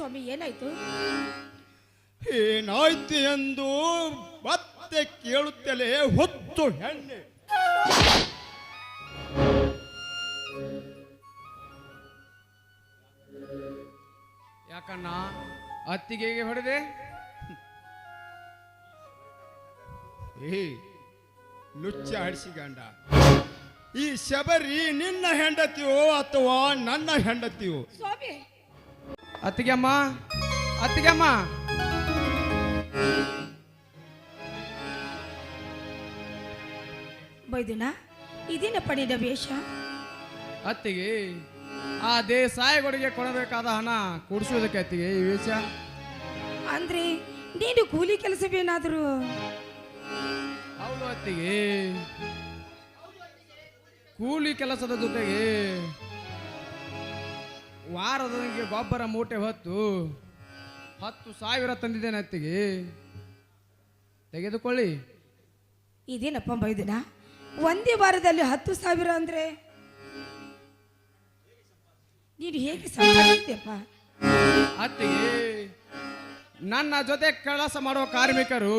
ಸ್ವಾಮಿ ಏನಾಯ್ತು? ಏನಾಯ್ತು ಎಂದು ಮತ್ತೆ ಕೇಳುತ್ತಲೇ ಹೊತ್ತು ಹೆಣ್ಣೆ. ಯಾಕಣ್ಣ ಅತ್ತಿಗೆಗೆ ಹೊಡೆದೆ? ಏ ಲುಚ್ಚ ಹಡಿಸಿಗಂಡ ಈ ಶಬರಿ ನಿನ್ನ ಹೆಂಡತಿಯೋ ಅಥವಾ ನನ್ನ ಹೆಂಡತಿಯೋ? ಸ್ವಾಮಿ ಅತ್ತಿಗೆಮ್ಮ ಅತ್ತಿಗೆಮ್ಮ ಬೈದಿನ ಇದೇನಪ್ಪ ಪಡೆದ ವೇಷ? ಅತ್ತಿಗೆ ಆ ದೇಸಾಯಿಗಳಿಗೆ ಕೊಡಬೇಕಾದ ಹಣ ಕೊಡಿಸೋದಕ್ಕೆ ಅತ್ತಿಗೆ ಈ ವೇಷ? ಅಂದ್ರೆ ನೀನು ಕೂಲಿ ಕೆಲಸವೇನಾದರೂ? ಹೌದು ಅತ್ತಿಗೆ. ಕೂಲಿ ಕೆಲಸದ ಜೊತೆಗೆ ವಾರದೊಂದಿಗೆ ಗೊಬ್ಬರ ಮೂಟೆ ಹೊತ್ತು ಹತ್ತು ಸಾವಿರ ತಂದಿದ್ದೇನೆ ಅತ್ತಿಗೆ. ತೆಗೆದುಕೊಳ್ಳಿ. ಇದೇನಪ್ಪ ಬೈದಿನ ಒಂದೇ ವಾರದಲ್ಲಿ ಹತ್ತು ಸಾವಿರ ಅಂದ್ರೆ? ನೀನು ಹೇಗೆ ಸಂಪಾದಿಸ್ತೀಯಪ್ಪ ಅತ್ತಿಗೆ ನನ್ನ ಜೊತೆ ಕೆಲಸ ಮಾಡುವ ಕಾರ್ಮಿಕರು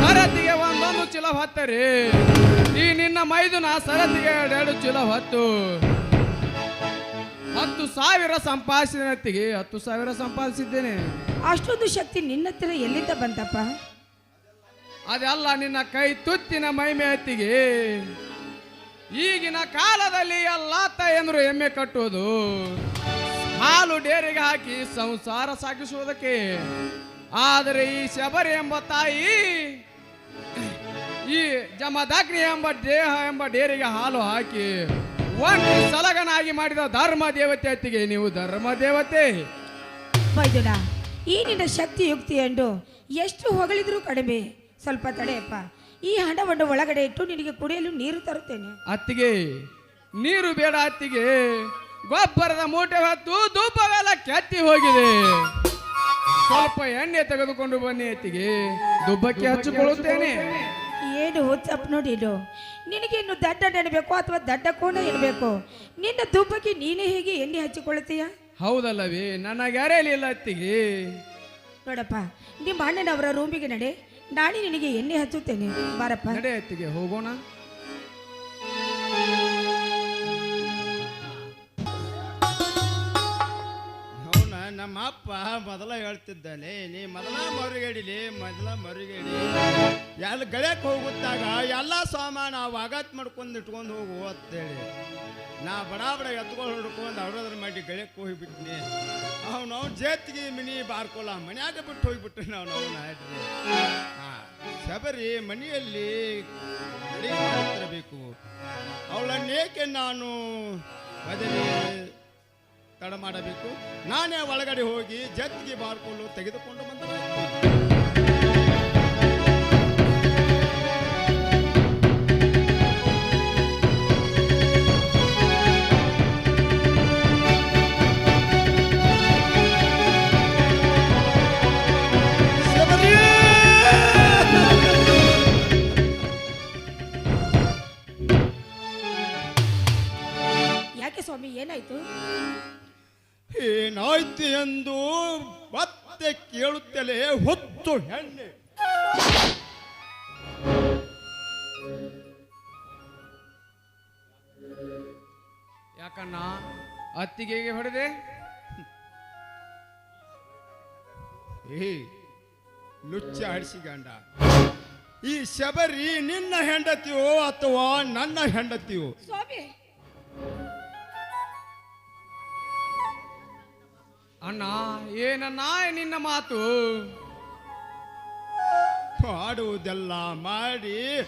ಸರತಿಗೆ ಒಂದೊಂದು ಚೀಲ ಹೊತ್ತರಿ. ಈ ನಿನ್ನ ಮೈದುನ ಸರತಿಗೆ ಎರಡೆರಡು ಚೀಲ ಹೊತ್ತು. ಹತ್ತು ಸಾವಿರ ಸಂಪಾದಿಸಿದ ಹತ್ತಿಗೆ ಹತ್ತು ಸಾವಿರ ಸಂಪಾದಿಸಿದ್ದೇನೆ. ಅಷ್ಟೊಂದು ಶಕ್ತಿ ನಿನ್ನ ಹತ್ತಿರ ಎಲ್ಲಿಂದ ಬಂತಪ್ಪ? ಅದೆಲ್ಲ ನಿನ್ನ ಕೈ ತುತ್ತಿನ ಮೈಮೆ ಹತ್ತಿಗೆ ಈಗಿನ ಕಾಲದಲ್ಲಿ ಎಲ್ಲ ತಾಯಂದ್ರು ಎಮ್ಮೆ ಕಟ್ಟುವುದು. ಹಾಲು ಡೇರಿಗೆ ಹಾಕಿ ಸಂಸಾರ ಸಾಗಿಸುವುದಕ್ಕೆ. ಆದರೆ ಈ ಶಬರಿ ಎಂಬ ತಾಯಿ ಈ ಜಮದಾಗ್ನಿ ಎಂಬ ದೇಹ ಎಂಬ ಡೇರಿಗೆ ಹಾಲು ಹಾಕಿ ಒಂಟಿ ಸಲಗನಾಗಿ ಮಾಡಿದ ಧರ್ಮ ದೇವತೆ ಅತ್ತಿಗೆ ನೀವು ಧರ್ಮ ದೇವತೆ. ಬೈದುನ ಈ ನಿನ್ನ ಶಕ್ತಿ ಯುಕ್ತಿ ಎಂದು ಎಷ್ಟು ಹೊಗಳಿದ್ರೂ ಕಡಿಮೆ. ಸ್ವಲ್ಪ ತಡೆಯಪ್ಪ. ಈ ಹಣವನ್ನು ಒಳಗಡೆ ಇಟ್ಟು ನಿನಗೆ ಕುಡಿಯಲು ನೀರು ತರುತ್ತೇನೆ. ಅತ್ತಿಗೆ ನೀರು ಬೇಡ ಅತ್ತಿಗೆ. ಗೊಬ್ಬರದ ಮೂಟೆ ಹೊತ್ತು ಧೂಪವೆಲ್ಲ ಕೆತ್ತಿ ಹೋಗಿದೆ. ಸ್ವಲ್ಪ ಎಣ್ಣೆ ತೆಗೆದುಕೊಂಡು ಬನ್ನಿ ಅತ್ತಿಗೆ. ದುಬ್ಬಕ್ಕೆ ಹಚ್ಚಿಕೊಳ್ಳುತ್ತೇನೆ. ಏನು? ಹುಚ್ಚಪ್ಪ ನೋಡಿಲು ನಿನಗೆ ಇನ್ನು ದಡ್ಡ ನೆನಬೇಕು ಅಥವಾ ದಡ್ಡ ಕೋಣ ಇರಬೇಕು? ನಿನ್ನ ದುಬ್ಬಕ್ಕೆ ನೀನೇ ಹೇಗೆ ಎಣ್ಣೆ ಹಚ್ಚಿಕೊಳ್ಳುತ್ತೀಯ? ಹೌದಲ್ಲವೇ ನನಗೆ ಅರೆಯಲಿಲ್ಲ ಅತ್ತಿಗೆ. ನೋಡಪ್ಪ ನಿಮ್ಮ ಅಣ್ಣನವರ ರೂಮಿಗೆ ನಡೆ. ನಾನೇ ನಿನಗೆ ಎಣ್ಣೆ ಹಚ್ಚುತ್ತೇನೆ. ಬಾರಪ್ಪ. ನಡೆ ಅತ್ತಿಗೆ ಹೋಗೋಣ. ಅಪ್ಪ ಮೊದಲ ಹೇಳ್ತಿದ್ದಾನೆ ನೀ ಮೊದಲ ಮರುಗೇಡಿಲಿ, ಮೊದಲ ಮರುಗೇಡಿ. ಎಲ್ಲ ಗಳಕ್ಕೆ ಹೋಗುತ್ತಾಗ, ಎಲ್ಲ ಸಾಮಾನು ವಾಗತ್ ಮಾಡ್ಕೊಂಡು ಇಟ್ಕೊಂಡು ಹೋಗು ಅಂತೇಳಿ. ನಾ ಬಡ ಬಡ ಎತ್ಕೊಂಡು ಹುಡ್ಕೊಂಡು ಅವ್ರದ್ರ ಮಾಡಿ ಗಳಕ್ಕೆ ಹೋಗಿಬಿಟ್ನಿ. ಅವ್ನು ಅವ್ನು ಜೇತಿಗೆ ಮಿನಿ ಬಾರ್ಕೊಲ್ಲ ಮನ್ಯಾಗ ಬಿಟ್ಟು ಹೋಗ್ಬಿಟ್ಟು ನಾವು ಅವನ ಶಬರಿ ಮನೆಯಲ್ಲಿ ಅಡಿಗೆ ಅವಳನ್ನೇಕೆ ನಾನು ಬದಲಿ ತಡ ಮಾಡಬೇಕು. ನಾನೇ ಒಳಗಡೆ ಹೋಗಿ ಜಗ್ಗಿ ಬಾರ್ಕೊಂಡು ತೆಗೆದುಕೊಂಡು ಬಂದ ಎಂದು ಮತ್ತೆ ಕೇಳುತ್ತಲೇ ಹೊತ್ತು ಹೆಣ್ಣೆ. ಯಾಕಣ್ಣ? ಅತ್ತಿಗೆಗೆ ಹೊಡೆದೆ? ಏ ಲುಚ್ಚ ಹಡಿಸಿಗಂಡ ಈ ಶಬರಿ ನಿನ್ನ ಹೆಂಡತಿಯೋ ಅಥವಾ ನನ್ನ ಹೆಂಡತಿಯೋ? ಅಣ್ಣ ಏನನ್ನ ನಿನ್ನ ಮಾತು? ಹಾಡುವುದೆಲ್ಲ ಮಾಡಿ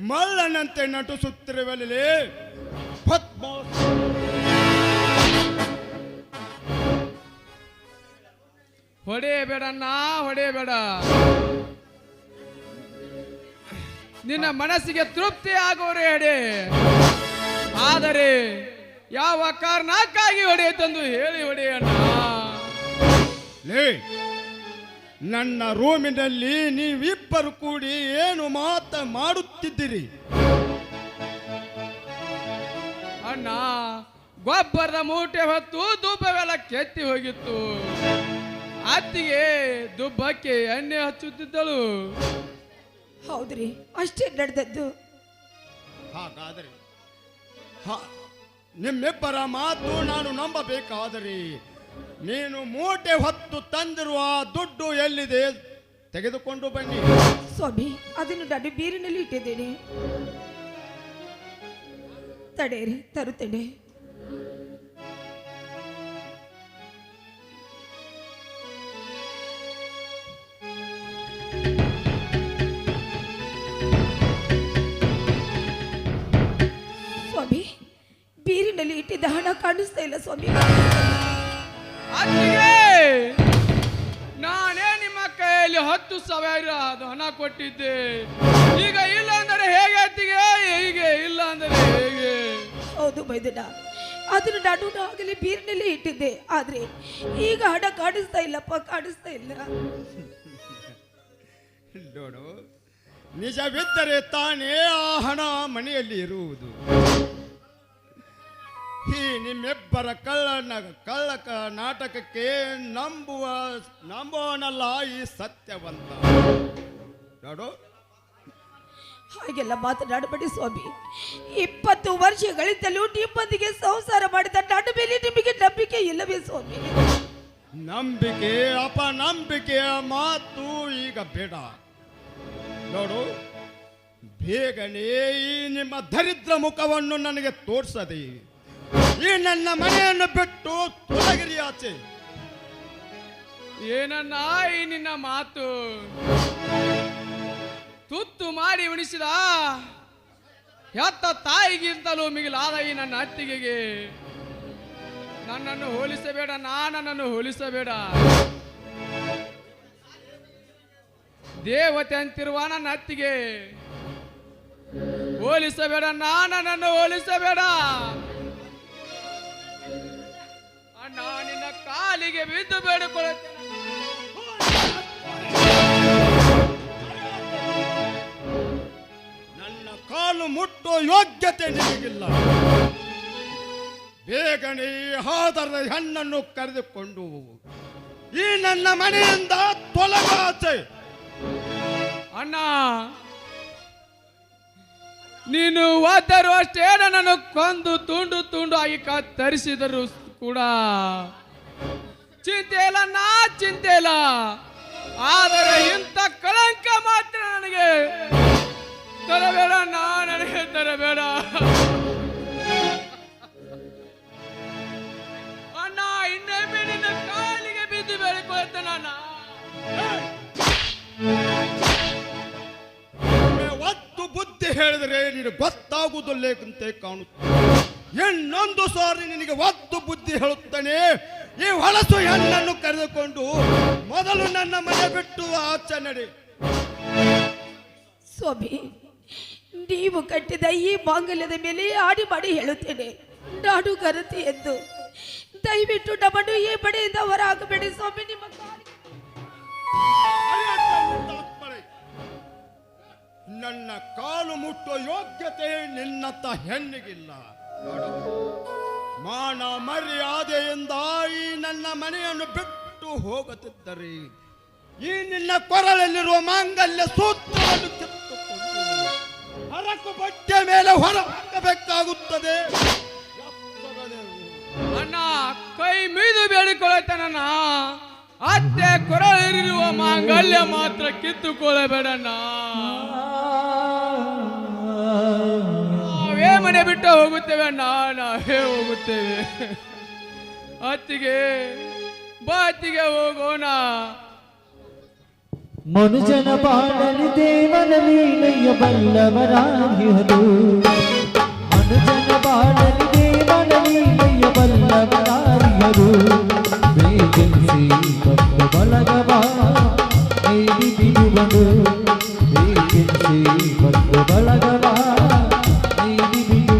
ಮಳ್ಳನಂತೆ ನಟಿಸುತ್ತಿರುವಲ್ಲಿ? ಪದ್ಮ ಹೊಡೆಯಬೇಡಣ್ಣ ಹೊಡೆಯಬೇಡ. ನಿನ್ನ ಮನಸ್ಸಿಗೆ ತೃಪ್ತಿ ಆಗೋರೆ ಹೇಳಿ ಆದರೆ ಯಾವ ಕಾರಣಕ್ಕಾಗಿ ಹೊಡೆಯುತ್ತಂದು ಹೇಳಿ ಹೊಡೆಯಣ್ಣ. ಲೇ ನನ್ನ ರೂಮಿನಲ್ಲಿ ನೀವಿಬ್ಬರು ಕೂಡಿ ಏನು ಮಾತ ಮಾಡುತ್ತಿದ್ದೀರಿ? ಅಣ್ಣ ಗೊಬ್ಬರದ ಮೂಟೆ ಹೊತ್ತು ದುಬ್ಬವೆಲ್ಲ ಕೆತ್ತಿ ಹೋಗಿತ್ತು. ಅತ್ತಿಗೆ ದುಬ್ಬಕ್ಕೆ ಎಣ್ಣೆ ಹಚ್ಚುತ್ತಿದ್ದಳು. ಹೌದ್ರಿ ಅಷ್ಟೇ ನಡೆದದ್ದು. ಹಾಗಾದ್ರೆ ಹ- ನಿಮ್ಮಿಬ್ಬರ ಮಾತು ನಾನು ನಂಬಬೇಕಾದರೆ ನೀನು ಮೂಟೆ ಹೊತ್ತು ತಂದಿರುವ ದುಡ್ಡು ಎಲ್ಲಿದೆ? ತೆಗೆದುಕೊಂಡು ಬನ್ನಿ. ಸ್ವಾಮಿ, ಅದನ್ನು ನಾನು ಬೀರಿನಲ್ಲಿ ಇಟ್ಟಿದ್ದೇನೆ. ತಡೆಯಿರಿ, ತರುತ್ತೇನೆ. ಸ್ವಾಮಿ, ಬೀರಿನಲ್ಲಿ ಇಟ್ಟಿದ್ದ ಹಣ ಕಾಣಿಸ್ತಾ ಇಲ್ಲ ಸ್ವಾಮಿ. ಅತ್ತಿಗೆ ನಾನೇ ನಿಮ್ಮ ಕೈಯಲ್ಲಿ ಹತ್ತು ಸಾವಿರ ಅದು ಹಣ ಕೊಟ್ಟಿದ್ದೆ. ಈಗ ಇಲ್ಲ ಅಂದರೆ ಹೇಗೆ ಅತ್ತಿಗೆ? ಹೀಗೆ ಇಲ್ಲ ಅಂದರೆ ಹೇಗೆ? ಹೌದು ಮೈದನ. ಅದನ್ನು ನಾನು ಆಗಲಿ ಬೀರಿನಲ್ಲಿ ಇಟ್ಟಿದ್ದೆ. ಆದ್ರೆ ಈಗ ಹಣ ಕಾಡಿಸ್ತಾ ಇಲ್ಲಪ್ಪ ಕಾಣಿಸ್ತಾ ಇಲ್ಲ. ನೋಡು ನಿಜವಿದ್ದರೆ ತಾನೇ ಆ ಹಣ ಮನೆಯಲ್ಲಿ ಇರುವುದು. ಈ ನಿಮ್ಮೆಬ್ಬರ ಕಳ್ಳ ಕಳ್ಳ ನಾಟಕಕ್ಕೆ ನಂಬುವ ನಂಬೋನಲ್ಲ ಈ ಸತ್ಯವಂತ. ನೋಡು. ಹಾಗೆಲ್ಲ ಮಾತನಾಡಬೇಡಿ ಸ್ವಾಮಿ. ಇಪ್ಪತ್ತು ವರ್ಷಗಳಿಂದಲೂ ನಿಮ್ಮೊಂದಿಗೆ ಸಂಸಾರ ಮಾಡಿದ ನನ್ನ ಮೇಲೆ ನಿಮಗೆ ನಂಬಿಕೆ ಇಲ್ಲವೇ ಸ್ವಾಮಿ? ನಂಬಿಕೆ ಅಪನಂಬಿಕೆಯ ಮಾತು ಈಗ ಬೇಡ. ನೋಡು. ಬೇಗನೆ ಈ ನಿಮ್ಮ ದರಿದ್ರ ಮುಖವನ್ನು ನನಗೆ ತೋರಿಸದೆ. ಈ ನನ್ನ ಮನೆಯನ್ನು ಬಿಟ್ಟು ತೊಲಗಿರಿ ಆಚೆ. ಏನನ್ನ ಈ ನಿನ್ನ ಮಾತು? ತುತ್ತು ಮಾಡಿ ಉಣಿಸಿದ ಹೆತ್ತ ತಾಯಿಗಿಂತಲೂ ಮಿಗಿಲಾದ ಈ ನನ್ನ ಅತ್ತಿಗೆಗೆ. ನನ್ನನ್ನು ಹೋಲಿಸಬೇಡ ನಾ ನನ್ನನ್ನು ಹೋಲಿಸಬೇಡ. ದೇವತೆ ಅಂತಿರುವ ನನ್ನ ಅತ್ತಿಗೆ ಹೋಲಿಸಬೇಡ ನಾ ನನ್ನನ್ನು ಹೋಲಿಸಬೇಡ. ನಿನ್ನ ಕಾಲಿಗೆ ಬಿದ್ದು ಬೇಡಿಕೊಳ್ಳುತ್ತೇನೆ ನನ್ನ ಕಾಲು ಮುಟ್ಟೋ ಯೋಗ್ಯತೆ ನಿಮಗಿಲ್ಲ. ಬೇಗನೆ ಹಾದರ ಹೆಣ್ಣನ್ನು ಕರೆದುಕೊಂಡು ಈ ನನ್ನ ಮನೆಯಿಂದ ತೊಲಗಾಚೆ. ಅಣ್ಣ ನೀನು ಒದ್ದರು ಅಷ್ಟೇ ನನ್ನನ್ನು ಕೊಂದು ತುಂಡು ತುಂಡು ಆಗಿ ಕತ್ತರಿಸಿದರು. ಕೂಡ. ಚಿಂತೆ ಇಲ್ಲ ನಾ, ಚಿಂತೆ ಇಲ್ಲ. ಆದರೆ ಇಂಥ ಕಳಂಕ ಮಾತ್ರ ನನಗೆ. ತರಬೇಡ, ನಾ ನನಗೆ ತರಬೇಡ. ಅಣ್ಣ ಇನ್ನೊಮ್ಮೆ ನಿನ್ನ ಕಾಲಿಗೆ ಬಿದ್ದು ಬೆಳಕೊಳ್ತೇನೆ ಅಣ್ಣ ಒತ್ತು ಬುದ್ಧಿ ಹೇಳಿದ್ರೆ ನೀನು ಗೊತ್ತಾಗುವುದಿಲ್ಲಂತೆ ಕಾಣುತ್ತೆ. ಇನ್ನೊಂದು ಸಾರಿ ನಿನಗೆ ಒತ್ತು ಬುದ್ಧಿ ಹೇಳುತ್ತಾನೆ ಈ ಹೊಲಸು ಹೆಣ್ಣನ್ನು ಕರೆದುಕೊಂಡು ಮೊದಲು ನನ್ನ ಮನೆ ಬಿಟ್ಟು ಆಚೆ ನಡೆ. ಸ್ವಾಮಿ ನೀವು ಕಟ್ಟಿದ ಈ ಬಾಂಗಲ್ಯದ ಮೇಲೆ ಆಡಿ ಮಾಡಿ ಹೇಳುತ್ತೇನೆ. ನಾಡು ಕರತಿ ಎಂದು. ದಯವಿಟ್ಟು ನಮ್ಮನ್ನು ಈ ಬಡೆಯಿಂದ ಹೊರ ಹಾಕಬೇಡಿ ಸ್ವಾಮಿ ನಿಮ್ಮ ನನ್ನ ಕಾಲು ಮುಟ್ಟೋ ಯೋಗ್ಯತೆ ನಿನ್ನತ್ತ ಹೆಣ್ಣಿಗಿಲ್ಲ. ನೋಡು, ಮಾನ ಮರ್ಯಾದೆಯಿಂದ ಈ ನನ್ನ ಮನೆಯನ್ನು ಬಿಟ್ಟು ಹೋಗುತ್ತಿದ್ದರೆ ಈ ನಿನ್ನ ಕೊರಳಲ್ಲಿರುವ ಮಾಂಗಲ್ಯ ಸೂತ್ರವನ್ನು ಕಿತ್ತುಕೊಂಡು ಹರಕು ಬಟ್ಟೆ ಮೇಲೆ ಹೊರ ಹಾಕಬೇಕಾಗುತ್ತದೆ. ಅಣ್ಣ ಕೈ ಮೀದು ಬೇಡಿಕೊಳ್ಳುತ್ತಾನಣ್ಣ ಅತ್ತೆ ಕೊರಳಿರುವ ಮಾಂಗಲ್ಯ ಮಾತ್ರ ಕಿತ್ತುಕೊಳ್ಳಬೇಡಣ್ಣ ನಾವೇ ಮನೆ ಬಿಟ್ಟು ಹೋಗುತ್ತೇವೆ ನಾ ನಾವೇ ಹೋಗುತ್ತೇವೆ. ಅತ್ತಿಗೆ, ಬಾ ಹೋಗೋಣ. ಮನುಜನ ಬಾಳಲಿ ದೇವನ ಲೀಲೆಯ ಬಲ್ಲವರಾಗಿಹರು ಮನುಜನ ಬಾಳಲಿ ದೇವನ ಲೀಲೆಯ ಬಲ್ಲವರಾಗಿಹರು ಬೇಗೆನ್ಸಿ ಬಂದು ಬಲಗವ ನೀಡಿ ಬಿಡುವನು. ಬೇಗೆನ್ಸಿ ಬಂದು ಬಳಗವ.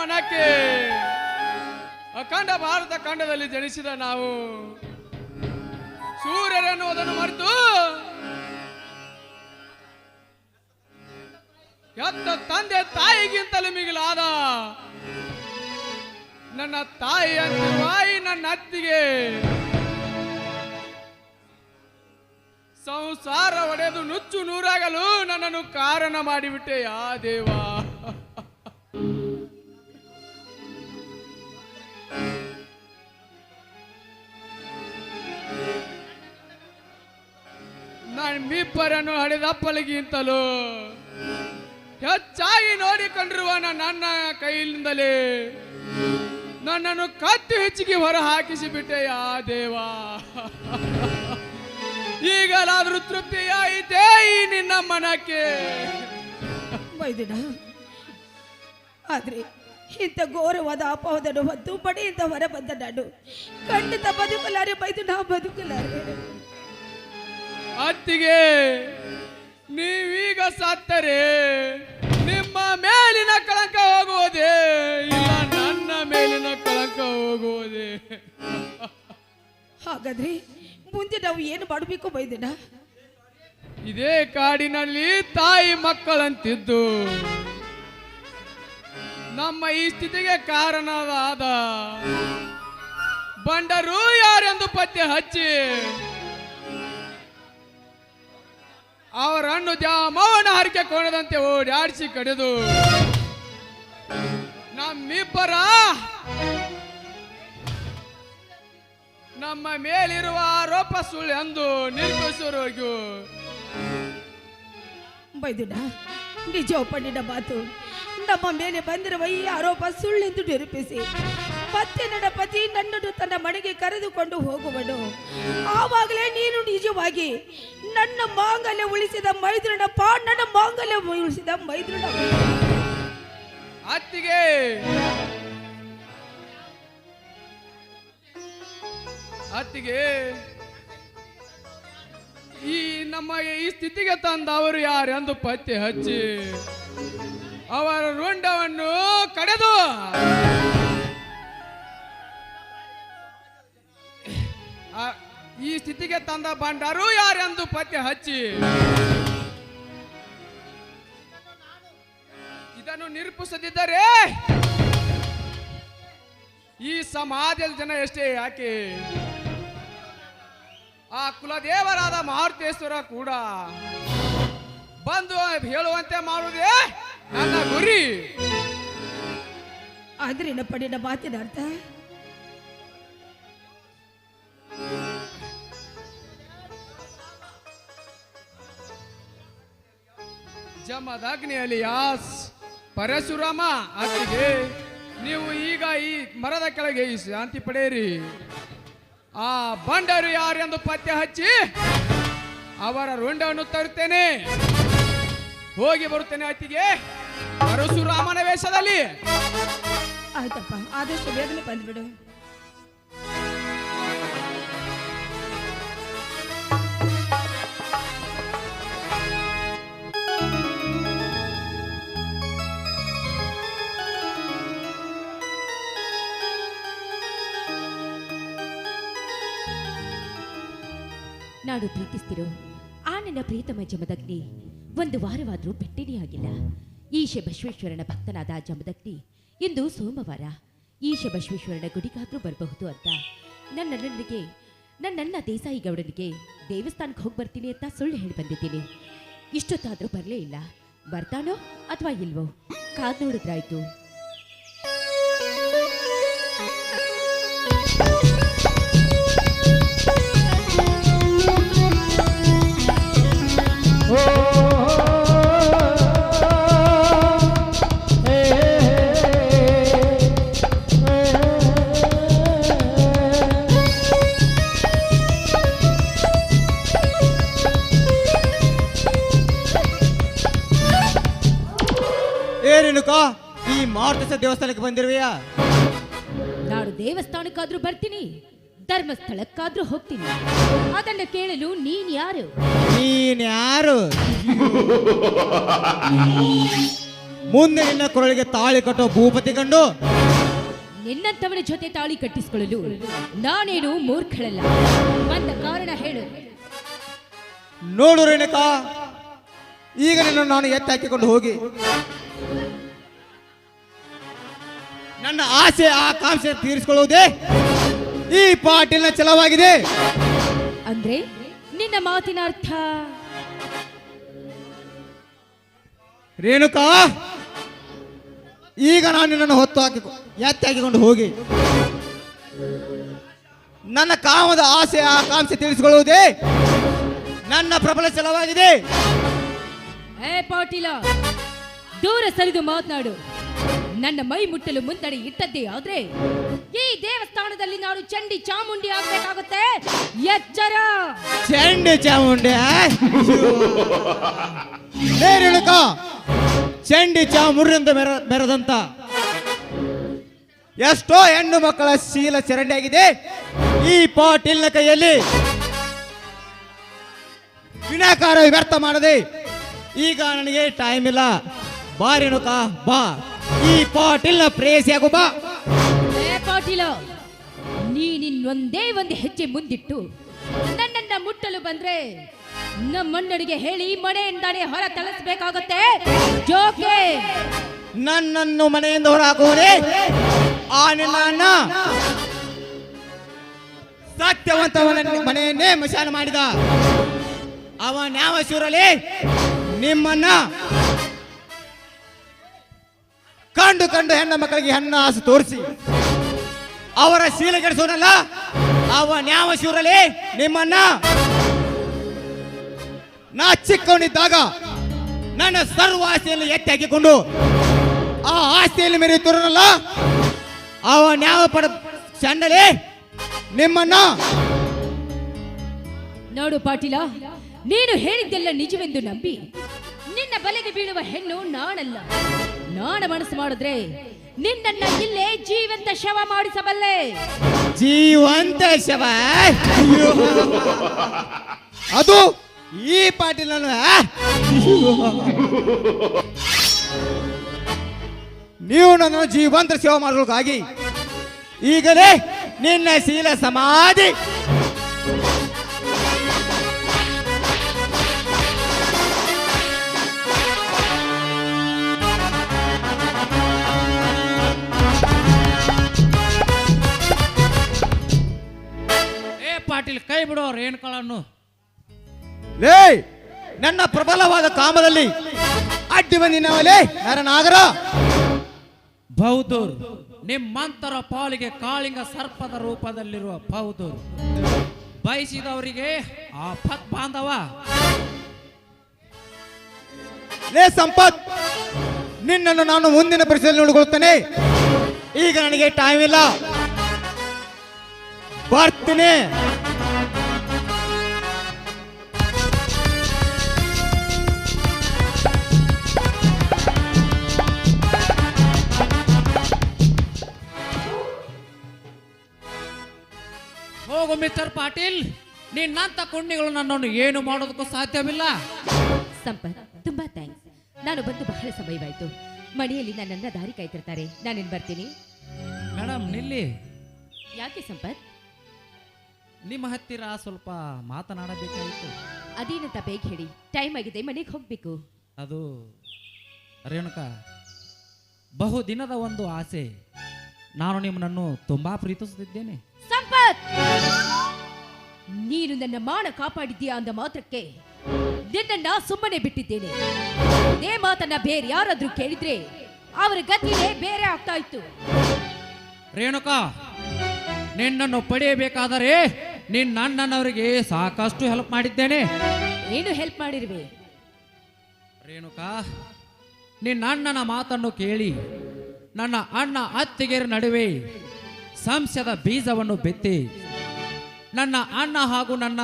ಮನಕ್ಕೆ. ಅಖಂಡ ಭಾರತ ಖಂಡದಲ್ಲಿ ಜನಿಸಿದ ನಾವು ಸೂರ್ಯರೆನ್ನುವುದನ್ನು ಮರೆತು ಎತ್ತ ತಂದೆ ತಾಯಿಗಿಂತಲೂ ಮಿಗಿಲಾದ ನನ್ನ ತಾಯಿ ಈ ನನ್ನ ಅತ್ತಿಗೆ ಸಂಸಾರ ಒಡೆದು ನುಚ್ಚು ನೂರಾಗಲು ನನ್ನನ್ನು ಕಾರಣ ಮಾಡಿಬಿಟ್ಟೆ ಯಾ ದೇವ? ನಮ್ಮಿಬ್ಬರನ್ನು ಹಡೆದಪ್ಪಲಿಗಿಂತಲೂ ಹೆಚ್ಚಾಗಿ ನೋಡಿಕೊಂಡಿರುವ ನನ್ನ ಕೈಯಿಂದಲೇ. ನನ್ನನ್ನು ಕತ್ತು ಹೆಚ್ಚಿಗೆ ಹೊರ ಹಾಕಿಸಿ ಯಾ ದೇವ. ಈಗಲಾದ್ರೂ ತೃಪ್ತಿಯಾಯಿತೇ ಈ ನಿನ್ನ ಮನಕ್ಕೆ. ಆದ್ರೆ ಇಂಥ ಘೋರವಾದ ಅಪವಾದನು ಹೊತ್ತು ಬಡಿಯಿಂದ ಹೊರ ಬಂದ ನಾನು ಖಂಡಿತ ಬದುಕಲಾರೆ ಮೈದುನ ಬದುಕಲಾರೆ. ಅತ್ತಿಗೆ ನೀವೀಗ ಸತ್ತರೆ. ನಿಮ್ಮ ಮೇಲಿನ ಕಳಂಕ ಹೋಗುವುದೇ ಇಲ್ಲ ನನ್ನ ಮೇಲಿನ ಕಳಂಕ ಹೋಗುವುದೇ. ಹಾಗಾದ್ರೆ ಮುಂದೆ ನಾವು ಏನು ಮಾಡಬೇಕು ಬೈದಿನ ಇದೇ ಕಾಡಿನಲ್ಲಿ ತಾಯಿ ಮಕ್ಕಳಂತಿದ್ದು. ನಮ್ಮ ಈ ಸ್ಥಿತಿಗೆ ಕಾರಣವಾದ ಬಂಡರು ಯಾರೆಂದು ಪತ್ತೆ ಹಚ್ಚಿ ಅವರನ್ನು ದ್ಯಾಮವನ ಹರಿಕೆ ಕೋಣದಂತೆ ಓಡಾಡಿಸಿ ಕಡಿದು ನಮ್ಮಿಬ್ಬರ ನಮ್ಮ ಮೇಲಿರುವ ಆರೋಪ ಸುಳ್ಳು ಎಂದು ನಿರ್ಮಿಸಿರೋಗ್ಯು ಬೈದುಡ, ನಿಜ ಪಂಡಿನ ಮಾತು. ನಮ್ಮ ಮೇಲೆ ಬಂದಿರುವ ಈ ಆರೋಪ ಸುಳ್ಳೆಂದು ನಿರೂಪಿಸಿ. ಮತ್ತೆ ನನ್ನ ಪತಿ ನನ್ನನ್ನು ತನ್ನ ಮನೆಗೆ ಕರೆದುಕೊಂಡು ಹೋಗುವನು. ಆವಾಗಲೇ ನೀನು ನಿಜವಾಗಿ ನನ್ನ ಮಾಂಗಲ್ಯ ಉಳಿಸಿದ ಮೈದ್ರನ ಪಾ, ನನ್ನ ಮಾಂಗಲ್ಯ ಉಳಿಸಿದ ಮೈದ್ರಣ ಅತ್ತಿಗೆ ಅತ್ತಿಗೆ ಈ ನಮ್ಮ ಈ ಸ್ಥಿತಿಗೆ ತಂದ ಅವರು ಯಾರೆಂದು ಪತ್ತೆ ಹಚ್ಚಿ ಅವರ ರುಂಡವನ್ನು ಕಡೆದು. ಈ ಸ್ಥಿತಿಗೆ ತಂದ ಬಂಡಾರು ಯಾರೆಂದು ಪತ್ತೆ ಹಚ್ಚಿ? ಇದನ್ನು ನಿರೂಪಿಸದಿದ್ದರೆ ಈ ಸಮಾಜದ ಜನ ಎಷ್ಟೇ ಯಾಕೆ? ಆ ಕುಲದೇವರಾದ ಮಾರುತೇಶ್ವರ ಕೂಡ ಬಂದು ಹೇಳುವಂತೆ ಮಾಡುವುದೇ ನನ್ನ ಗುರಿ. ಆದ್ರೆ ಪಡೆದ ಮಾತಿನ ಅರ್ಥ? ಜಮದಗ್ನಿಯಲ್ಲಿ ಯಾಸ್ ಪರಶುರಾಮ ಅತ್ತಿಗೆ ನೀವು ಈಗ ಈ ಮರದ ಕೆಳಗೆ ಈ ಶಾಂತಿ ಪಡೆಯಿರಿ. ಆ ಬಂಡರು ಯಾರೆಂದು ಪತ್ತೆ ಹಚ್ಚಿ ಅವರ ರುಂಡವನ್ನು ತರುತ್ತೇನೆ. ಹೋಗಿ ಬರುತ್ತೇನೆ ಅತ್ತಿಗೆ ಪರಶುರಾಮನ ವೇಷದಲ್ಲಿ. ಆಯ್ತಪ್ಪ, ಆದಷ್ಟು ಬೇಗನೆ ಬಂದ್ಬಿಡು. ನಾಡು ಪ್ರೀತಿಸ್ತಿರೋ ಆ ನನ್ನ ಪ್ರೀತಮ ಜಮದಗ್ನಿ ಒಂದು ವಾರವಾದರೂ ಭೇಟಿನೇ ಆಗಿಲ್ಲ. ಈಶ ಬಸವೇಶ್ವರನ ಭಕ್ತನಾದ ಜಮದಗ್ನಿ, ಇಂದು ಸೋಮವಾರ ಈಶ ಬಸವೇಶ್ವರನ ಗುಡಿಗಾದರೂ ಬರಬಹುದು ಅಂತ. ನನ್ನ ನನಗೆ ನನ್ನನ್ನ ದೇಸಾಯಿ ಗೌಡನಿಗೆ ದೇವಸ್ಥಾನಕ್ಕೆ ಹೋಗಿ ಬರ್ತೀನಿ ಅಂತ ಸುಳ್ಳು ಹೇಳಿ ಬಂದಿದ್ದೀನಿ. ಇಷ್ಟೊತ್ತಾದರೂ ಬರಲೇ ಇಲ್ಲ. ಬರ್ತಾನೋ ಅಥವಾ ಇಲ್ವೋ? ಕಾದು ನೋಡಿದ್ರಾಯ್ತು. ಮಾರುತಸ ದೇವಸ್ಥಾನಕ್ಕೆ ಬಂದಿರುವೆಯಾ? ನಾನು ದೇವಸ್ಥಾನಕ್ಕಾದ್ರೂ ಬರ್ತೀನಿ ಧರ್ಮಸ್ಥಳಕ್ಕಾದ್ರೂ ಹೋಗ್ತೀನಿ. ಅದನ್ನ ಕೇಳಲು ನೀನ್ ಯಾರು? ನೀನ್ ಯಾರು? ಮುಂದೆ ನಿನ್ನ ಕೊರಳಿಗೆ ತಾಳಿ ಕಟ್ಟೋ ಭೂಪತಿ ಕಂಡು? ನಿನ್ನಂತವನ ಜೊತೆ ತಾಳಿ ಕಟ್ಟಿಸಿಕೊಳ್ಳಲು ನಾನೇನು ಮೂರ್ಖಳಲ್ಲ. ಬಂದ ಕಾರಣ ಹೇಳು. ನೋಡು ರೇಣುಕಾ ಈಗ ನಿನ್ನ ನಾನು ಎತ್ತಾಕಿಕೊಂಡು ಹೋಗಿ. ನನ್ನ ಆಸೆ ಆಕಾಂಕ್ಷೆ ತೀರಿಸಿಕೊಳ್ಳುವುದೇ ಈ ಪಾಟೀಲ್ನ ಛಲವಾಗಿದೆ. ಅಂದ್ರೆ ನಿನ್ನ ಮಾತಿನ ಅರ್ಥ? ರೇಣುಕಾ ಈಗ ನಾನು ನಿನ್ನನ್ನು ಹೊತ್ತು ಹಾಕಿ ಎತ್ತಿ ಹಾಕಿಕೊಂಡು ಹೋಗಿ. ನನ್ನ ಕಾಮದ ಆಸೆ ಆಕಾಂಕ್ಷೆ ತಿಳಿಸಿಕೊಳ್ಳುವುದೇ ನನ್ನ ಪ್ರಬಲ ಛಲವಾಗಿದೆ. ಏ ಪಾಟೀಲ ದೂರ ಸರಿದು ಮಾತನಾಡು. ನನ್ನ ಮೈ ಮುಟ್ಟಲು ಮುಂದಡಿ ಇಟ್ಟದ್ದೇ ಆದ್ರೆ ಈ ದೇವಸ್ಥಾನದಲ್ಲಿ ನಾನು ಚಂಡಿ ಚಾಮುಂಡಿ ಆಗ್ಬೇಕಾಗುತ್ತೆ. ಎಚ್ಚರ. ಚಂಡಿ ಚಾಮುಂಡಿ? ಲೇ ಚಂಡಿ ಚಾಮುಂಡಿಯಿಂದ ಮೆರ ಮೆರೆದಂತ ಎಷ್ಟೋ ಹೆಣ್ಣು ಮಕ್ಕಳ ಶೀಲ ಚರಂಡಿಯಾಗಿದೆ. ಈ ಪಾಟೀಲ್ನ ಕೈಯಲ್ಲಿ ವಿನಾಕಾರ ವ್ಯರ್ಥ ಮಾಡದೆ. ಈಗ ನನಗೆ ಟೈಮ್ ಇಲ್ಲ. ಬಾ ರೇಣುಕಾ ಬಾ. ಈ ಪಾಟೀಲ್ನ ಪ್ರೇಯಸಿಯಾಗು ಬಾ. ಏ ಪಾಟೀಲ ನೀನಿನ್ನೊಂದೇ ಒಂದು ಹೆಜ್ಜೆ ಮುಂದಿಟ್ಟು ನನ್ನನ್ನ ಮುಟ್ಟಲು ಬಂದ್ರೆ ನಮ್ಮಣ್ಣನಿಗೆ ಹೇಳಿ ಮನೆಯಿಂದಾನೇ ಹೊರ ತಳಿಸ್ಬೇಕಾಗುತ್ತೆ ಜೋಕೆ. ನನ್ನನ್ನು ಮನೆಯಿಂದ ಹೊರಹಾಕುವನೇ? ಆ ನಿನ್ನ ಮನೆಯನ್ನೇ ಮಶಾನ ಮಾಡಿದ. ಅವನ ಯಾವ ಶೂರಲ್ಲಿ? ನಿಮ್ಮನ್ನ. ಕಂಡು ಕಂಡು ಹೆಣ್ಣ ಮಕ್ಕಳಿಗೆ ಹೆಣ್ಣು ಆಸೆ ತೋರಿಸಿ. ಅವರ ಶೀಲ ಕೆಡಿಸೋನಲ್ಲ, ಅವ ನ್ಯಾವ ಶಿವರಲ್ಲಿ ನಿಮ್ಮನ್ನ. ನಾ ಚಿಕ್ಕವನಿದ್ದಾಗ ನನ್ನ ಸರ್ವ ಆಸ್ತಿಯನ್ನು ಎತ್ತಿ ಹಾಕಿಕೊಂಡು ಆ ಆಸ್ತಿಯಲ್ಲಿ ಮೆರೆಯುತ್ತಿರಲ್ಲ ಅವ ನ್ಯಾವ ಪಡ ಚಂಡಲಿ ನಿಮ್ಮನ್ನ. ನೋಡು ಪಾಟೀಲ, ನೀನು ಹೇಳಿದ್ದೆಲ್ಲ ನಿಜವೆಂದು ನಂಬಿ. ನಿನ್ನ ಬಲೆಗೆ ಬೀಳುವ ಹೆಣ್ಣು ನಾನಲ್ಲ. ನಾನ ಮನಸ್ಸು ಮಾಡಿದ್ರೆ ನಿನ್ನನ್ನ ಇಲ್ಲೇ ಜೀವಂತ ಶವ ಮಾಡಿಸಬಲ್ಲೆ ಜೀವಂತ ಶವ. ಅದು ಈ ಪಾಟೀಲ್? ನೀವು ನನ್ನ ಜೀವಂತ ಶವ ಮಾಡೋಕ್ಕಾಗಿ ಈಗಲೇ ನಿನ್ನ ಶೀಲ ಸಮಾಧಿ ಪಾಟೀಲ್ ಕೈ ಬಿಡೋ ರೇಣುಕಳನ್ನು ಲೇ ನನ್ನ ಪ್ರಬಲವಾದ ಕಾಮದಲ್ಲಿ ಅಡ್ಡಿ ಬಂದಿನವಲೇ ನರನಾಗರ ಬೌದ್ಧರು ನಿಮ್ಮಂತರ ಪಾಲಿಗೆ ಕಾಳಿಂಗ ಸರ್ಪದ ರೂಪದಲ್ಲಿರುವ ಬೌದ್ಧರು ಬಯಸಿದವರಿಗೆ ಆ ಪತ್ ಬಾಂಧವ. ಲೇ ಸಂಪತ್ ನಿನ್ನನ್ನು ನಾನು ಮುಂದಿನ ಪರಿಸ್ಥಿತಿಯಲ್ಲಿ ನೋಡಿಕೊಳ್ಳುತ್ತೇನೆ ಈಗ ನನಗೆ ಟೈಮ್ ಇಲ್ಲ. ಬರ್ತೀನಿ. ಹೋಗು ಮಿಸ್ಟರ್ ಪಾಟೀಲ್. ನಿನ್ನಂತ ಕುಂಡಿಗಳು ನನ್ನನ್ನು ಏನು ಮಾಡೋದಕ್ಕೂ ಸಾಧ್ಯವಿಲ್ಲ. ಸಂಪತ್ ತುಂಬಾ ಥ್ಯಾಂಕ್ಸ್ ನಾನು ಬಂದು ಬಹಳ ಸಮಯವಾಯ್ತು. ಮನೆಯಲ್ಲಿ ನನ್ನನ್ನ ದಾರಿ ಕಾಯ್ತಿರ್ತಾರೆ. ನಾನೇನ್ ಬರ್ತೀನಿ. ಮೇಡಮ್ ನಿಲ್ಲಿ. ಯಾಕೆ ಸಂಪತ್? ನಿಮ್ಮ ಹತ್ತಿರ ಸ್ವಲ್ಪ ಮಾತನಾಡಬೇಕಾಯಿತು. ಅದೇನಂತ ಬೇಗ ಹೇಳಿ. ಟೈಮ್ ಆಗಿದೆ ಮನೆಗೆ ಹೋಗ್ಬೇಕು. ಅದು ರೇಣುಕಾ ಬಹು ದಿನದ ಒಂದು ಆಸೆ. ನಾನು ನಿಮ್ಮನ್ನು ತುಂಬಾ ಪ್ರೀತಿಸುತ್ತಿದ್ದೇನೆ. ಸಂಪತ್! ನೀನು ನನ್ನ ಮಾನ ಕಾಪಾಡಿದ್ದೀಯಾ ಅಂದ ಮಾತ್ರಕ್ಕೆ ನಿನ್ನನ್ನ ಸುಮ್ಮನೆ ಬಿಟ್ಟಿದ್ದೇನೆ. ಇದೇ ಮಾತನ್ನ ಬೇರೆ ಯಾರಾದ್ರೂ ಕೇಳಿದ್ರೆ ಅವರ ಗತಿಯೇ ಬೇರೆ ಆಗ್ತಾ ಇತ್ತು. ರೇಣುಕಾ ನಿನ್ನನ್ನು ಪಡೆಯಬೇಕಾದರೆ ನಿನ್ನ ನನ್ನವರಿಗೆ ಸಾಕಷ್ಟು ಹೆಲ್ಪ್ ಮಾಡಿದ್ದೇನೆ. ಏನು ಹೆಲ್ಪ್ ಮಾಡಿರ್ವಿ? ರೇಣುಕಾ ನಿನ್ನ ಅಣ್ಣನ ಮಾತನ್ನು ಕೇಳಿ ನನ್ನ ಅಣ್ಣ ಅತ್ತಿಗೆರ ನಡುವೆ ಸಂಶಯದ ಬೀಜವನ್ನು ಬಿತ್ತಿ ನನ್ನ ಅಣ್ಣ ಹಾಗೂ ನನ್ನ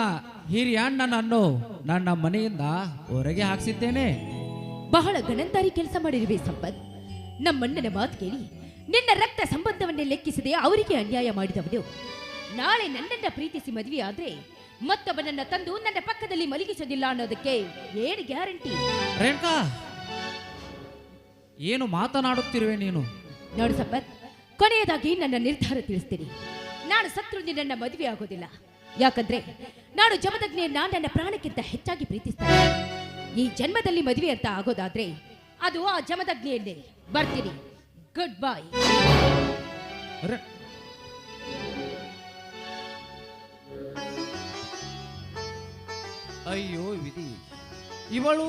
ಹಿರಿಯ ಅಣ್ಣನನ್ನು ನನ್ನ ಮನೆಯಿಂದ ಹೊರಗೆ ಹಾಕಿಸಿದ್ದೇನೆ. ಬಹಳ ಗಣಂತಾರಿ ಕೆಲಸ ಮಾಡಿರುವೆ ಸಂಪತ್. ನಮ್ಮಣ್ಣನ ಮಾತು ಕೇಳಿ ನಿನ್ನ ರಕ್ತ ಸಂಬಂಧವನ್ನೇ ಲೆಕ್ಕಿಸದೆ ಅವರಿಗೆ ಅನ್ಯಾಯ ಮಾಡಿದವನು. ನಾಳೆ ನನ್ನನ್ನ ಪ್ರೀತಿಸಿ ಮದುವೆ ಆದ್ರೆ ಮತ್ತೊಬ್ಬನನ್ನ ತಂದು ನನ್ನ ಪಕ್ಕದಲ್ಲಿ ಮಲಗಿಸೋದಿಲ್ಲ ಅನ್ನೋದಕ್ಕೆ ಏನು ಗ್ಯಾರಂಟಿ? ರೇಣುಕಾ ಏನು ಮಾತನಾಡುತ್ತಿರುವೆ ನೀನು? ನೋಡು ಸಂಪತ್ ಕೊನೆಯದಾಗಿ ನನ್ನ ನಿರ್ಧಾರ ತಿಳಿಸ್ತೀನಿ. ನಾನು ಸತ್ರು ನನ್ನ ಮದುವೆ ಆಗೋದಿಲ್ಲ. ಯಾಕಂದ್ರೆ ನಾನು ಜಮದಗ್ನಿಯನ್ನ ನನ್ನ ಪ್ರಾಣಕ್ಕಿಂತ ಹೆಚ್ಚಾಗಿ ಪ್ರೀತಿಸ್ತೇನೆ. ಈ ಜನ್ಮದಲ್ಲಿ ಮದುವೆ ಅಂತ ಆಗೋದಾದ್ರೆ ಅದು ಆ ಜಮದಗ್ನಿಯನ್ನೇ ಬರ್ತೀನಿ. ಗುಡ್ ಬಾಯ್ ಅಯ್ಯೋ ವಿಧಿ. ಇವಳು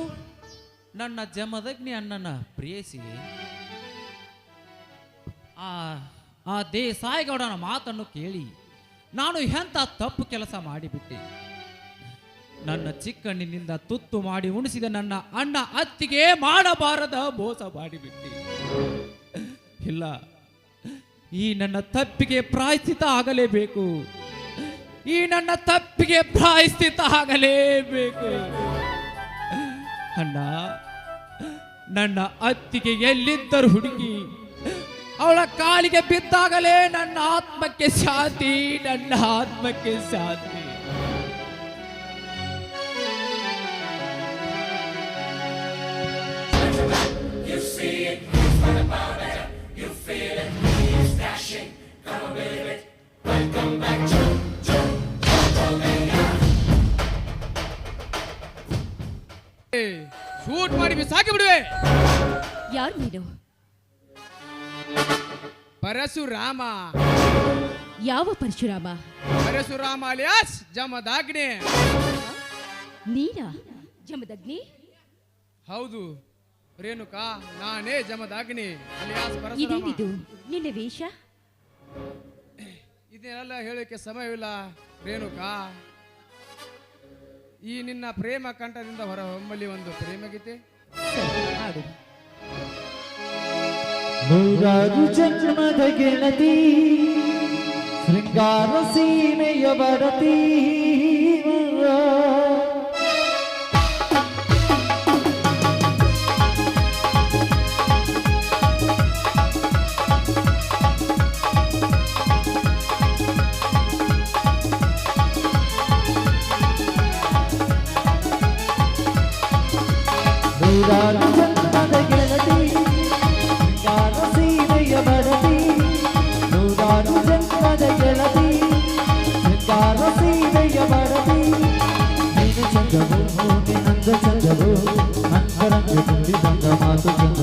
ನನ್ನ ಜಮದಗ್ನಿ ಅಣ್ಣನ ಪ್ರೇಯಸಿ. ಆ ಆ ದೇಸಾಯಿಗೌಡನ ಮಾತನ್ನು ಕೇಳಿ ನಾನು ಎಂಥ ತಪ್ಪು ಕೆಲಸ ಮಾಡಿಬಿಟ್ಟೆ. ನನ್ನ ಚಿಕ್ಕಣ್ಣಿನಿಂದ ತುತ್ತು ಮಾಡಿ ಉಣಿಸಿದ ನನ್ನ ಅಣ್ಣ ಅತ್ತಿಗೆ ಮಾಡಬಾರದ ಮೋಸ ಮಾಡಿಬಿಟ್ಟೆ. ಇಲ್ಲ, ಈ ನನ್ನ ತಪ್ಪಿಗೆ ಪ್ರಾಯಶ್ಚಿತ ಆಗಲೇಬೇಕು. ಈ ನನ್ನ ತಪ್ಪಿಗೆ ಪ್ರಾಯಶ್ಚಿತ ಆಗಲೇಬೇಕು. ಅಣ್ಣ, ನನ್ನ ಅತ್ತಿಗೆ ಎಲ್ಲಿದ್ದರು ಹುಡುಗಿ, ಅವಳ ಕಾಲಿಗೆ ಬಿದ್ದಾಗಲೇ ನನ್ನ ಆತ್ಮಕ್ಕೆ ಶಾಂತಿ, ನನ್ನ ಆತ್ಮಕ್ಕೆ ಶಾಂತಿ. ಶೂಟ್ ಮಾಡಿ ಬಿಸಾಕಿ ಬಿಡುವೆ. ಯಾರು ನೀನು? ಪರಶುರಾಮ. ಯಾವ ಪರಶುರಾಮ? ಪರಶುರಾಮ ಅಲಿಯಾಸ್ ಜಮದಾಗ್ನಿ. ನೀನಾ? ಜಮದಗ್ನಿ? ಹೌದು ರೇಣುಕಾ ನಾನೇ ಜಮದಾಗ್ನಿ ಅಲಿಯಾಸ್ ಪರಶುರಾಮ. ಇದೇನಿದು? ನಿನ್ನ ವೇಷ? ಇದನ್ನೆಲ್ಲ ಹೇಳೋಕೆ ಸಮಯವಿಲ್ಲ ರೇಣುಕಾ. ಈ ನಿನ್ನ ಪ್ರೇಮ ಕಂಠದಿಂದ ಹೊರ ಹೊಮ್ಮಲಿ ಒಂದು ಪ್ರೇಮ ಗೀತೆ. ಹಾಡು. ನೂರಾರು ಜನ್ಮದ ಗೆಳತಿ ಶೃಂಗಾರ ಸೀಮೆಯ ಬರತಿ ನೂರಾರು ಜನ್ಮದ ಗೆಳತಿ ಶೃಂಗಾರ ಸೀಮೆಯ ಬರತಿ ನೂರಾರು ಜನ್ಮದ ಗೆಳತಿ ಶೃಂಗಾರ ಸೀಮೆಯ ಬರತಿ ನೀನು ಚಂದವು ನಿನ್ನಂದ ಚಂದವು ಅಂತರಂಗ ತುಂಬಿ ಬಂದ ಮಾತು ಚಂದವು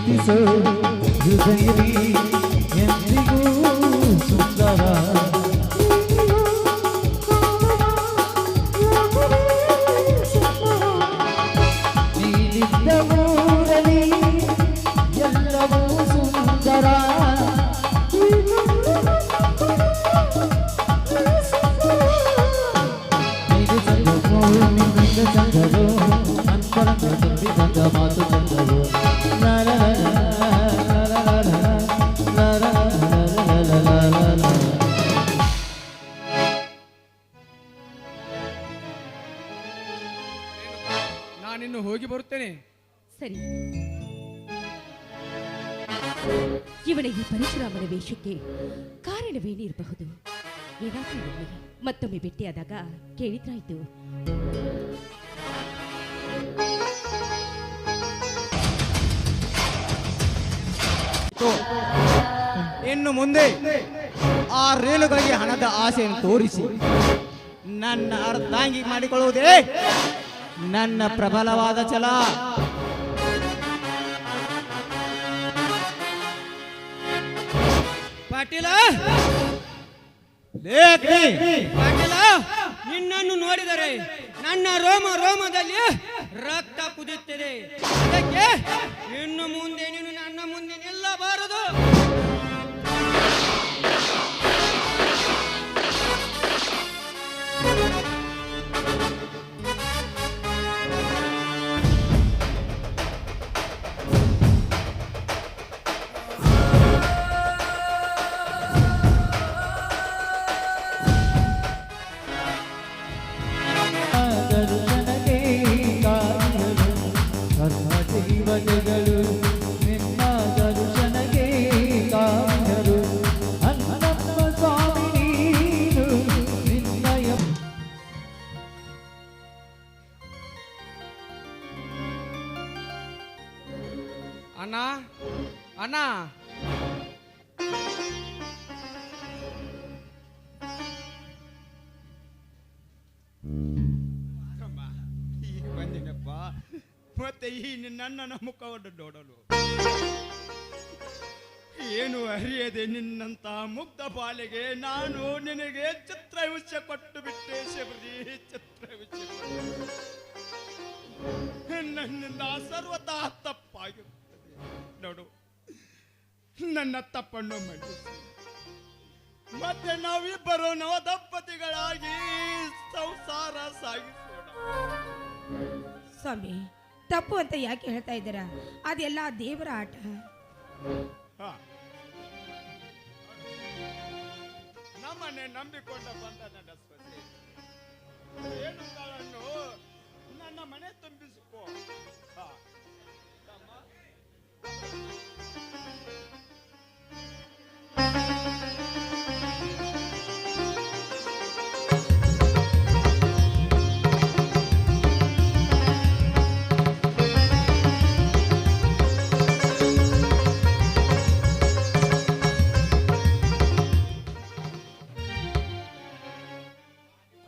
Santi Sir, you say, Yen, ಮತ್ತೊಮ್ಮೆ ಭೇಟಿಯಾದಾಗ ಕೇಳಿದ್ರಾಯ್ತು. ಇನ್ನು ಮುಂದೆ ಆ ರೇಲುಗಳಿಗೆ ಹಣದ ಆಸೆಯನ್ನು ತೋರಿಸಿ. ನನ್ನ ಅರ್ಧಾಂಗಿ ಮಾಡಿಕೊಳ್ಳುವುದೇ ನನ್ನ ಪ್ರಬಲವಾದ ಛಲ. ಪಾಟೀಲ! ನಿನ್ನನ್ನು ನೋಡಿದರೆ ನನ್ನ ರೋಮ ರೋಮದಲ್ಲಿ ರಕ್ತ ಕುದಿಯುತ್ತದೆ. ಅದಕ್ಕೆ ಇನ್ನು ಮುಂದೆ ನೀನು ನನ್ನ ಮುಂದೆ ನಿಲ್ಲಬಾರದು. ಈ ನಿನ್ನಣ್ಣನ ಮುಖವನ್ನು ನೋಡಲು. ಏನು ಅರಿಯದೆ ನಿನ್ನಂತ ಮುಗ್ಧ ಬಾಲೆಗೆ? ನಾನು ನಿನಗೆ ಚಿತ್ರಹಿಂಸೆ ಕೊಟ್ಟು ಬಿಟ್ಟೆ, ಶಬರಿ ಚಿತ್ರ. ನನ್ನಿಂದ ಸರ್ವತಾ ತಪ್ಪಾಗಿರುತ್ತದೆ. ನೋಡು, ನನ್ನ ತಪ್ಪನ್ನು ಮನ್ನಿಸು ಮತ್ತೆ ನಾವಿಬ್ಬರು ನವ ದಂಪತಿಗಳಾಗಿ ಸಂಸಾರ ಸಾಗಿಸೋಣ. ಸ್ವಾಮಿ ತಪ್ಪು ಅಂತ ಯಾಕೆ ಹೇಳ್ತಾ ಇದ್ದೀರಾ? ಅದೆಲ್ಲ ದೇವರ ಆಟ. ನಮ್ಮನ್ನೇ ನಂಬಿಕೊಂಡ ಬಂದ ರೇಣುಗಳನ್ನು ನನ್ನ ಮನೆ ತುಂಬಿಸಿಕೋ. ತಮ್ಮ,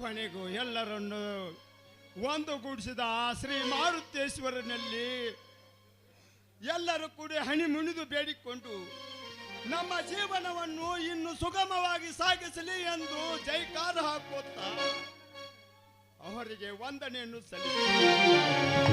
ಕೊನೆಗೂ ಎಲ್ಲರನ್ನು ಒಂದುಗೂಡಿಸಿದ ಆ ಶ್ರೀ ಮಾರುತೇಶ್ವರನಲ್ಲಿ ಎಲ್ಲರೂ ಕೂಡ ಹಣಿ ಮುಣಿದು ಬೇಡಿಕೊಂಡು ನಮ್ಮ ಜೀವನವನ್ನು ಇನ್ನು ಸುಗಮವಾಗಿ ಸಾಗಿಸಲಿ ಎಂದು ಜೈಕಾರ ಹಾಕುತ್ತ ಅವರಿಗೆ ವಂದನೆಯನ್ನು ಸಲ್ಲಿಸಿ